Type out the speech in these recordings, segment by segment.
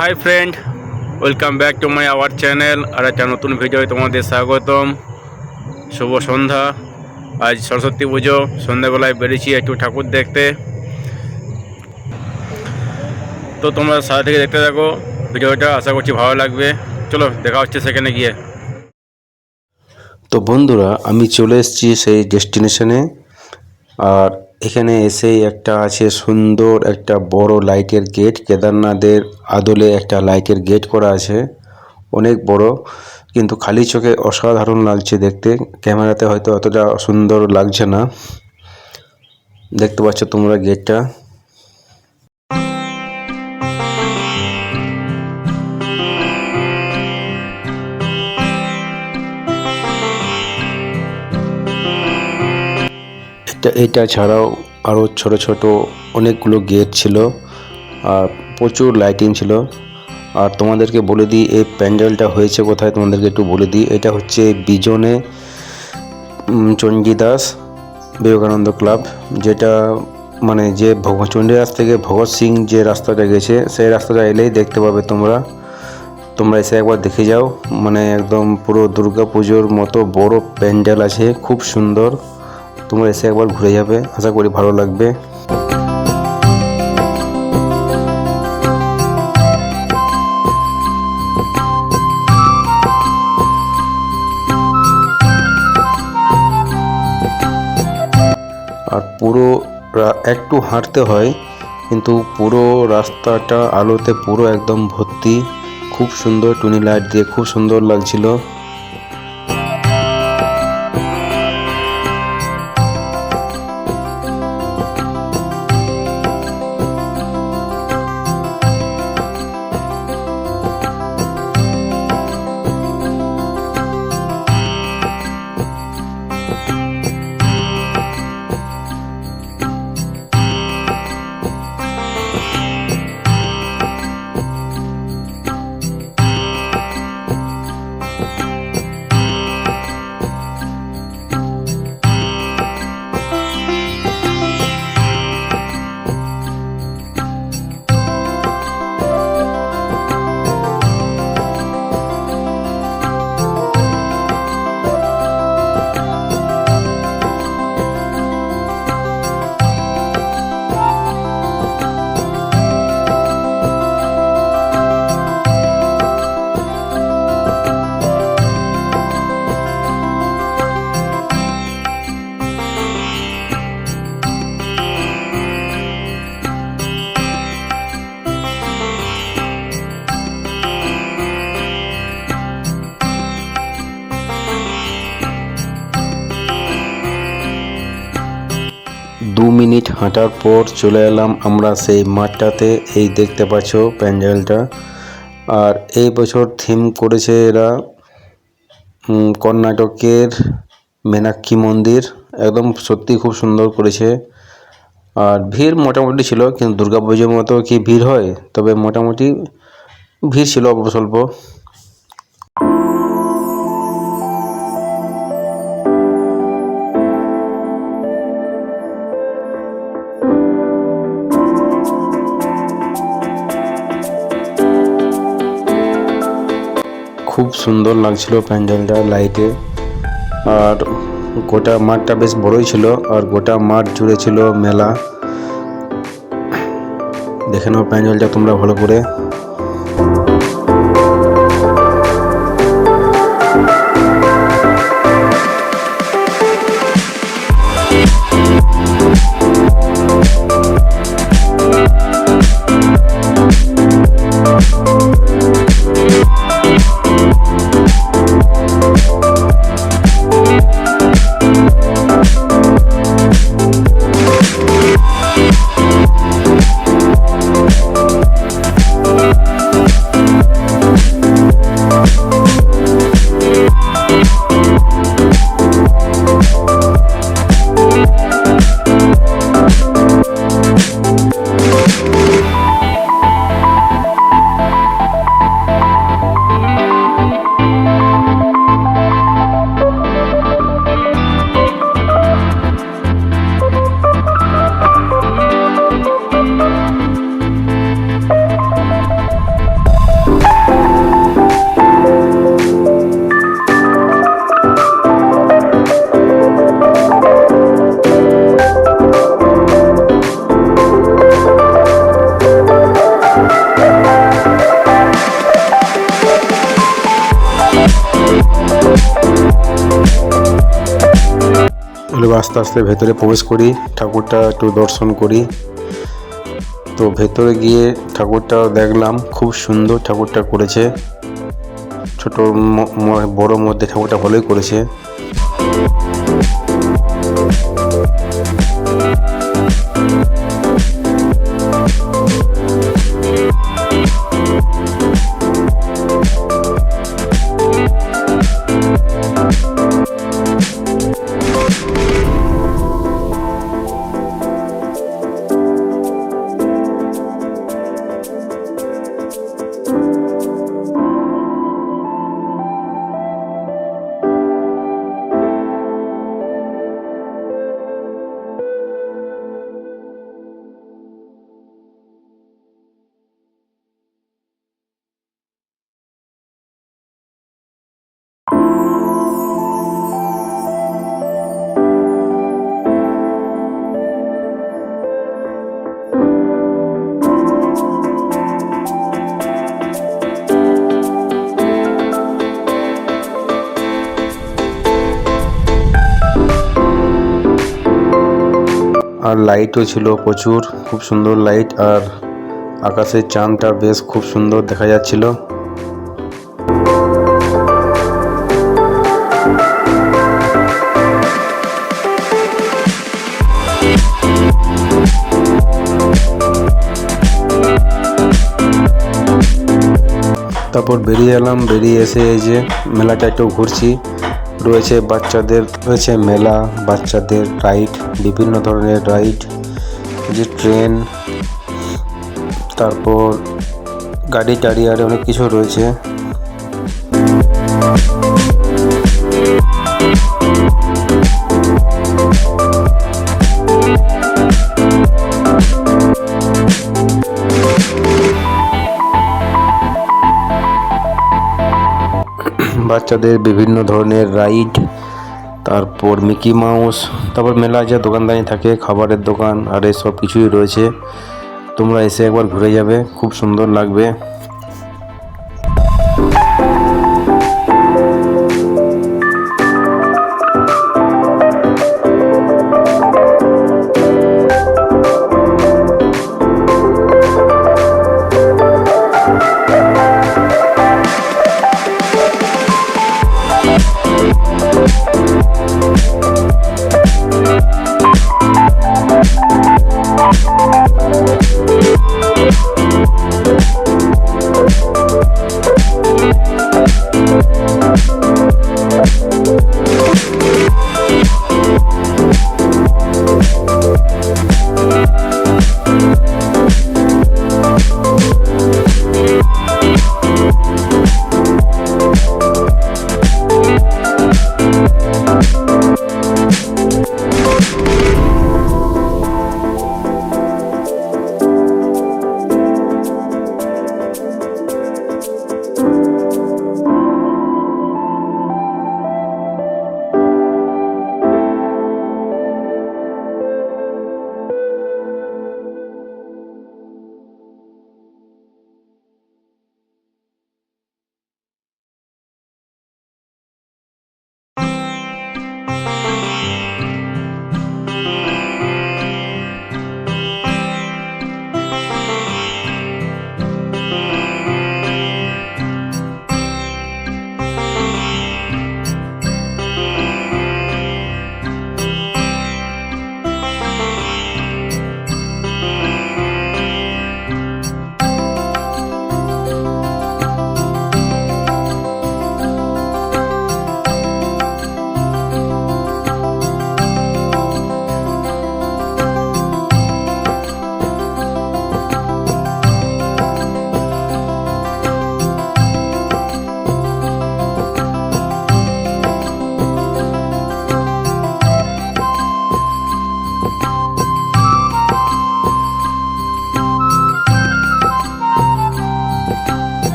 Hi friend welcome back to my our channel আর একটা নতুন video তোমাদের স্বাগতম। শুভ সন্ধ্যা। আজ সরস্বতী পুজো। সন্ধ্যাবেলায় বেরিয়েছি একটু ঠাকুর দেখতে। তো তোমরা সারা থেকে দেখতে থাকো ভিডিওটা আশা করছি ভালো লাগবে। চলো, দেখা হচ্ছে সেখানে গিয়ে। তো বন্ধুরা, আমি চলে এসেছি সেই ডেস্টিনেশনে আর এখানে এসেই একটা আছে সুন্দর একটা বড় লাইটের গেট। কেদারনাথের আদলে একটা লাইটের গেট করা আছে। অনেক বড়, কিন্তু খালি চোখে অসাধারণ লাগছে দেখতে। ক্যামেরাতে হয়তো অতটা সুন্দর লাগছে না। দেখতে পাচ্ছ তোমরা গেটটা। এটা এটা ছাড়াও আরও ছোট ছোট অনেকগুলো গেট ছিল আর প্রচুর লাইটিং ছিল। আর তোমাদেরকে বলে দিই, এই প্যান্ডেলটা হয়েছে কোথায় তোমাদেরকে একটু বলে দিই। এটা হচ্ছে বিজনে চণ্ডীদাস বিবেকানন্দ ক্লাব, যেটা মানে যে চণ্ডীদাস থেকে ভগৎ সিং যে রাস্তাটা গেছে, সেই রাস্তাটা এলেই দেখতে পাবে তোমরা। তোমরা এসে একবার দেখে যাও। মানে একদম পুরো দুর্গা পুজোর মতো বড় প্যান্ডেল আছে, খুব সুন্দর। তোমরা এসে একবার ঘুরে যাবে। আশা করি ভালো লাগবে। আর পুরো একটু হাঁটতে হয়, কিন্তু পুরো রাস্তাটা আলোতে পুরো একদম ভর্তি। খুব সুন্দর টুনি লাইট দিয়ে খুব সুন্দর লাগছিল। দু মিনিট হাঁটার পর চলে এলাম আমরা সেই মাঠটাতে। এই দেখতে পাচ্ছ প্যান্ডেলটা। আর এই বছর থিম করেছে এরা কর্ণাটকের মেনাক্ষী মন্দির। একদম সত্যি খুব সুন্দর করেছে। আর ভিড় মোটামুটি ছিল, কিন্তু দুর্গা পুজোর মতো কি ভিড় হয়? তবে মোটামুটি ভিড় ছিল অল্প স্বল্প। খুব সুন্দর লাগছিল প্যান্ডেলটা লাইটে আর গোটা মাঠটা বেশ বড়ই ছিল, আর গোটা মাঠ জুড়ে ছিল মেলা। দেখে নাও প্যান্ডেলটা তোমরা ভালো করে। আস্তে আস্তে ভেতরে প্রবেশ করি, ঠাকুরটা একটু দর্শন করি। তো ভেতরে গিয়ে ঠাকুরটা দেখলাম, খুব সুন্দর ঠাকুরটা করেছে। ছোট বড় মধ্যে ঠাকুরটা ভালোই করেছে। আর লাইটও ছিল প্রচুর, খুব সুন্দর লাইট আর আকাশের চাঁদটা বেশ খুব সুন্দর দেখা যাচ্ছিল। তারপর বেরিয়ে এলাম, বেরিয়ে এসে এই যে মেলাটা একটু ঘুরছি। রয়েছে বাচ্চাদের, রয়েছে মেলা, বাচ্চাদের রাইড বিভিন্ন ধরনের রাইড যে ট্রেন তারপর গাড়ি টাড়ি আর অনেক কিছু রয়েছে। বাচ্চাদের বিভিন্ন ধরনের রাইড তারপর মিকি মাউস, তারপর মেলা যা দোকানদানি থাকে, খাবারের দোকান, আর এসব কিছুই রয়েছে। তোমরা এসে একবার ঘুরে যাবে, খুব সুন্দর লাগবে।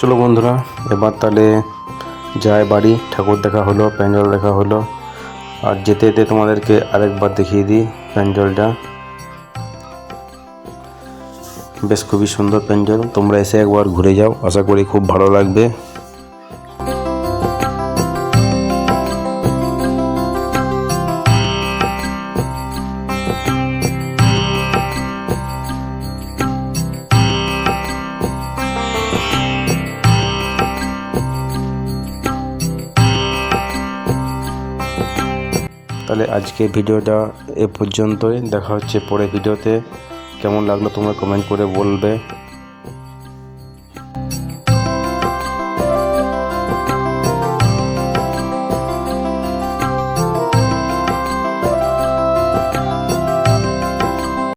চলো বন্ধুরা, এবার তাহলে যায় বাড়ি, ঠাকুর দেখা হলো, প্যান্ডেল দেখা হলো। আর যেতে যেতে তোমাদেরকে আরেকবার দেখিয়ে দিই প্যান্ডেলটা। বেশ খুবই সুন্দর প্যান্ডেল, তোমরা এসে একবার ঘুরে যাও, আশা করি খুব ভালো লাগবে। তাহলে আজকে ভিডিওটা এ পর্যন্তই। দেখা হচ্ছে পরে ভিডিওতে। কেমন লাগল তোমরা কমেন্ট করে বলবে।